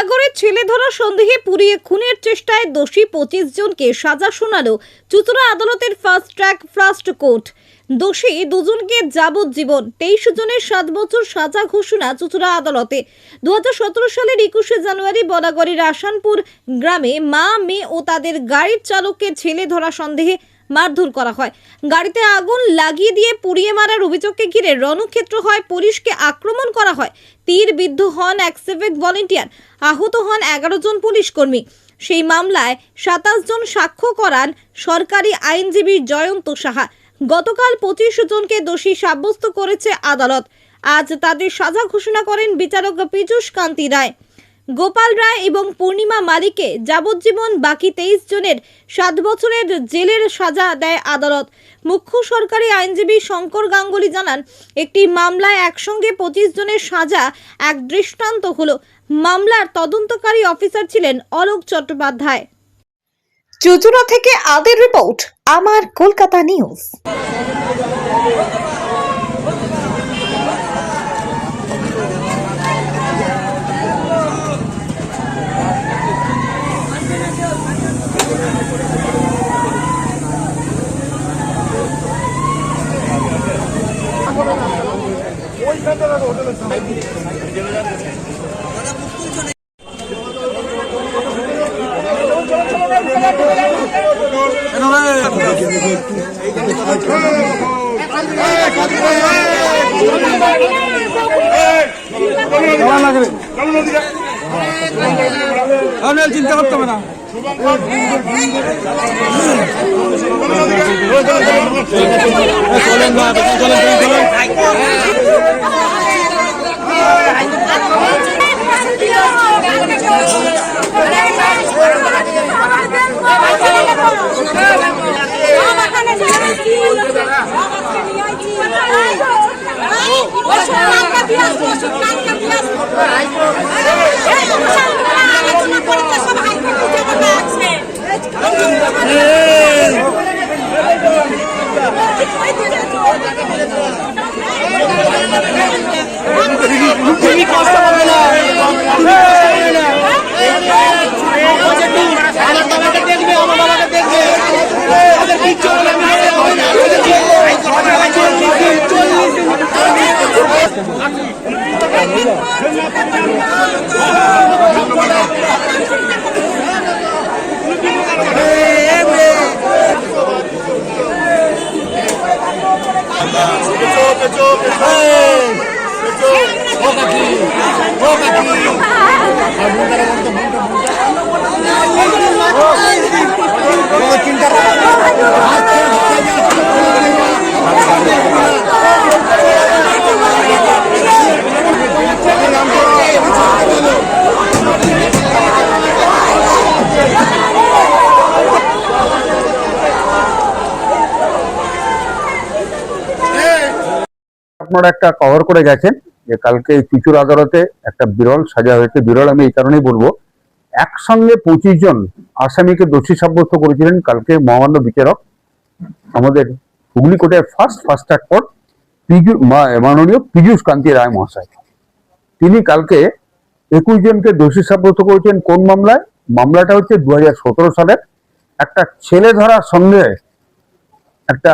বলাগড়ে ছেলে ধরা সন্দেহে পুড়িয়ে খুনের চেষ্টায় দোষী পঁচিশ জনকে সাজা শোনালো চুচুড়া আদালতের ফার্স্ট ট্র্যাক ফার্স্ট কোর্ট। দোষী দুজনকে যাবজ্জীবন, তেইশ জনের সাত বছর সাজা ঘোষণা চুচুড়া আদালতে। দু হাজার সতেরো সালের একুশে জানুয়ারি বলাগড়ের আসানপুর গ্রামে মা, মেয়ে ও তাদের গাড়ির চালককে ছেলে ধরা সন্দেহে মারধর করা হয়। গাড়িতে আগুন লাগিয়ে দিয়ে পুড়িয়ে মারার অভিযোগকে ঘিরে রণক্ষেত্র হয়, পুলিশকে আক্রমণ করা হয়। তীর বিদ্ধ হন এক সিভিক ভলেন্টিয়ার, আহত হন এগারো জন পুলিশ কর্মী। সেই মামলায় সাতাশ জন সাক্ষ্য করান সরকারি আইনজীবী জয়ন্ত সাহা। গতকাল পঁচিশ জনকে দোষী সাব্যস্ত করেছে আদালত। আজ তাদের সাজা ঘোষণা করেন বিচারক পীযূষ কান্তি রায়। গোপাল রায় এবং পূর্ণিমা মালিককে যাবজ্জীবন বাকি তেইশ জনের সাত বছরের জেলের সাজা দেয় আদালত। মুখ্য সরকারি আইনজীবী শঙ্কর গাঙ্গুলি জানান, একটি মামলায় একসঙ্গে পঁচিশ জনের সাজা এক দৃষ্টান্ত হল। মামলার তদন্তকারী অফিসার ছিলেন অলোক চট্টোপাধ্যায়। চুচুড়া থেকে আদের রিপোর্ট, আমার কলকাতা নিউজ। আপনার চিন্তা করতে হবে না। চল্লিশ আপনারা একটা কভার করে গেছেন যে কালকে এই আদালতে একটা বিরল সাজা হয়েছে। বিরল আমি এই কারণেই বলব। একসঙ্গে পঁচিশ জন আসামিকে দোষী সাব্যস্ত করেছিলেন কালকে মহামান্য বিচারক। আমাদের হুগলি কোর্টের first first track court Piju মাননীয় পীযূষ কান্তি রায় মহাশয়। তিনি কালকে একুশ জনকে দোষী সাব্যস্ত করেছেন কোন মামলায়? মামলাটা হচ্ছে দু হাজার সতেরো সালের। একটা ছেলে ধরার সন্দেহে একটা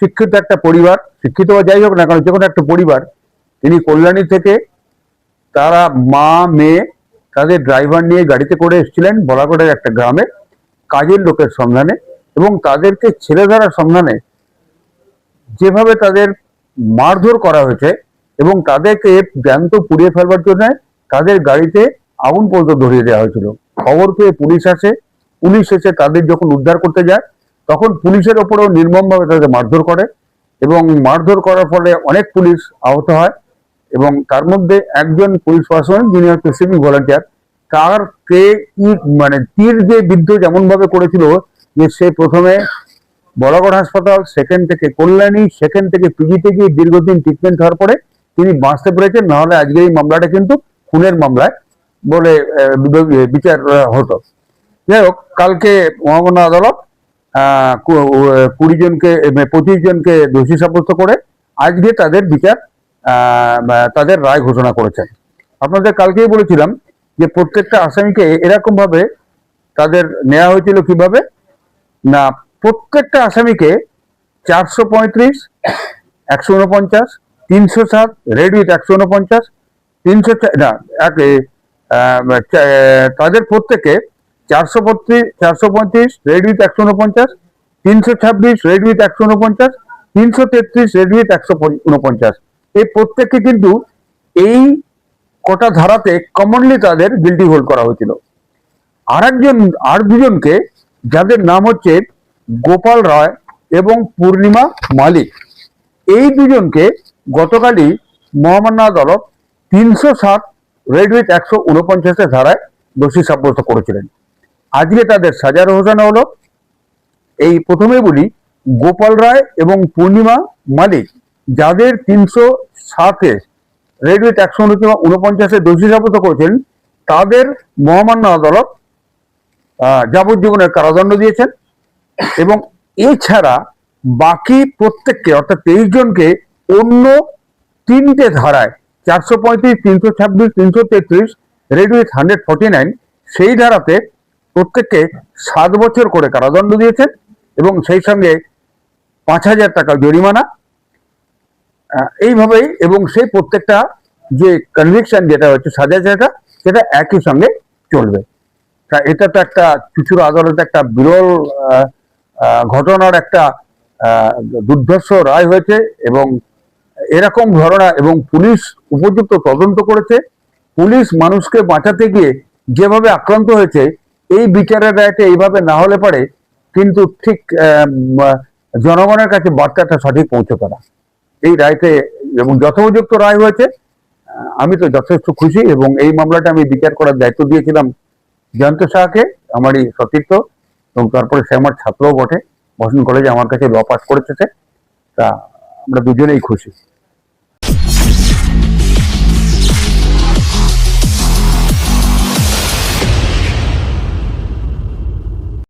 শিক্ষিত একটা পরিবার, শিক্ষিত যাই হোক না কারণ যে কোনো একটা পরিবার, তিনি কল্যাণী থেকে তারা মা, মেয়ে, তাদের ড্রাইভার নিয়ে গাড়িতে করে এসেছিলেন বলাগড়ের একটা গ্রামে, কাজের লোকের সন্ধানে, এবং তাদেরকে ছেলে ধরার সন্ধানে যেভাবে তাদের মারধর করা হয়েছে, এবং তাদেরকে জ্যান্ত পুড়িয়ে ফেলবার জন্য তাদের গাড়িতে আগুন পর্যন্ত ধরিয়ে দেওয়া হয়েছিল। খবর পেয়ে পুলিশ আসে, পুলিশ এসে তাদের যখন উদ্ধার করতে যায় তখন পুলিশের ওপরেও নির্মমভাবে তাদের মারধর করে এবং মারধর করার ফলে অনেক পুলিশ আহত হয় এবং তার মধ্যে একজন পুলিশ পার্সন যিনি হচ্ছে সিভিক ভলান্টিয়ার, তার মানে তীর যে বিদ্ধ যেমন ভাবে করেছিল যে সে প্রথমে বড়গড় হাসপাতাল সেকেন্ড থেকে কল্যাণী সেকেন্ড থেকে পিজিতে গিয়ে দীর্ঘদিন ট্রিটমেন্ট হওয়ার পরে তিনি বাঁচতে পেরেছেন, নাহলে আজকে এই মামলাটা কিন্তু খুনের মামলায় বলে বিচার হতো। যাই হোক, কালকে মহামান্য আদালত কুড়ি জনকে পঁচিশ জনকে দোষী সাব্যস্ত করে আজকে তাদের বিচার তাদের রায় ঘোষণা করেছেন। আপনাদের কালকেই বলেছিলাম যে প্রত্যেকটা আসামিকে এরকম ভাবে তাদের নেওয়া হয়েছিল কীভাবে? না, প্রত্যেকটা আসামিকে চারশো পঁয়ত্রিশ, একশো উনপঞ্চাশ তিনশো সাত, রেড উইথ একশো উনপঞ্চাশ তিনশো না তাদের প্রত্যেকে চারশো বত্রিশ, চারশো পঁয়ত্রিশ, রেড উইথ একশো উনপঞ্চাশ, তিনশো ছাব্বিশ, রেড উইথ একশো উনপঞ্চাশ, তিনশো তেত্রিশ, রেড উইথ একশো উনপঞ্চাশ। এই প্রত্যেককে কিন্তু এই কটা ধারাতে কমনলি তাদের গিল্টি হোল্ড করা হয়েছিল। আর একজন আর দুজনকে যাদের নাম হচ্ছে গোপাল রায় এবং পূর্ণিমা মালিক, এই দুজনকে গতকালই মহামান্য আদালত তিনশো সাত রেড উইথ একশো উনপঞ্চাশের ধারায় দোষী সাব্যস্ত করেছিলেন। আজকে তাদের সাজার ঘোষণা হলো। এই প্রথমে বলি, গোপাল রায় এবং পূর্ণিমা মালিক, যাদের তিনশো সাতে রেড উইথ একশো উনপঞ্চাশে দোষী সাব্যস্ত করেছেন, তাদের মহামান্য আদালত যাবজ্জীবনের কারাদণ্ড দিয়েছেন এবং এছাড়া বাকি প্রত্যেককে, অর্থাৎ তেইশ জনকে অন্য তিনটে ধারায়, চারশো পঁয়ত্রিশ, তিনশো ছাব্বিশ, তিনশো তেত্রিশ রেড হান্ড্রেড ফর্টি নাইন, সেই ধারাতে প্রত্যেককে সাত বছর করে কারাদণ্ড দিয়েছেন এবং সেই সঙ্গে পাঁচ হাজার টাকা জরিমানা। এইভাবেই এবং সেই প্রত্যেকটা যে কনভিকশন যেটা হচ্ছে সাজা যেটা সেটা একই সঙ্গে চলবে। তা এটা তো একটা চুচুড়া আদালতে একটা বিরল ঘটনার একটা দুর্ধর্ষ রায় হয়েছে এবং এরকম ঘটনা এবং পুলিশ উপযুক্ত তদন্ত করেছে। পুলিশ মানুষকে বাঁচাতে গিয়ে যেভাবে আক্রান্ত হয়েছে এই বিচারের রায়টা এইভাবে না হলে পারে কিন্তু ঠিক জনগণের কাছে বার্তাটা সঠিক পৌঁছতো না। এই রায়তে এবং যথোপযুক্ত রায় হয়েছে। আমি তো যথেষ্ট খুশি এবং এই মামলাটা আমি বিচার করার দায়িত্ব দিয়েছিলাম জয়ন্ত শাহকে, আমারই সতীর্থ এবং তারপরে সে আমার ছাত্রও বটে। বসন কলেজে আমার কাছে ল পাস করেছে তা আমরা দুজনেই খুশি।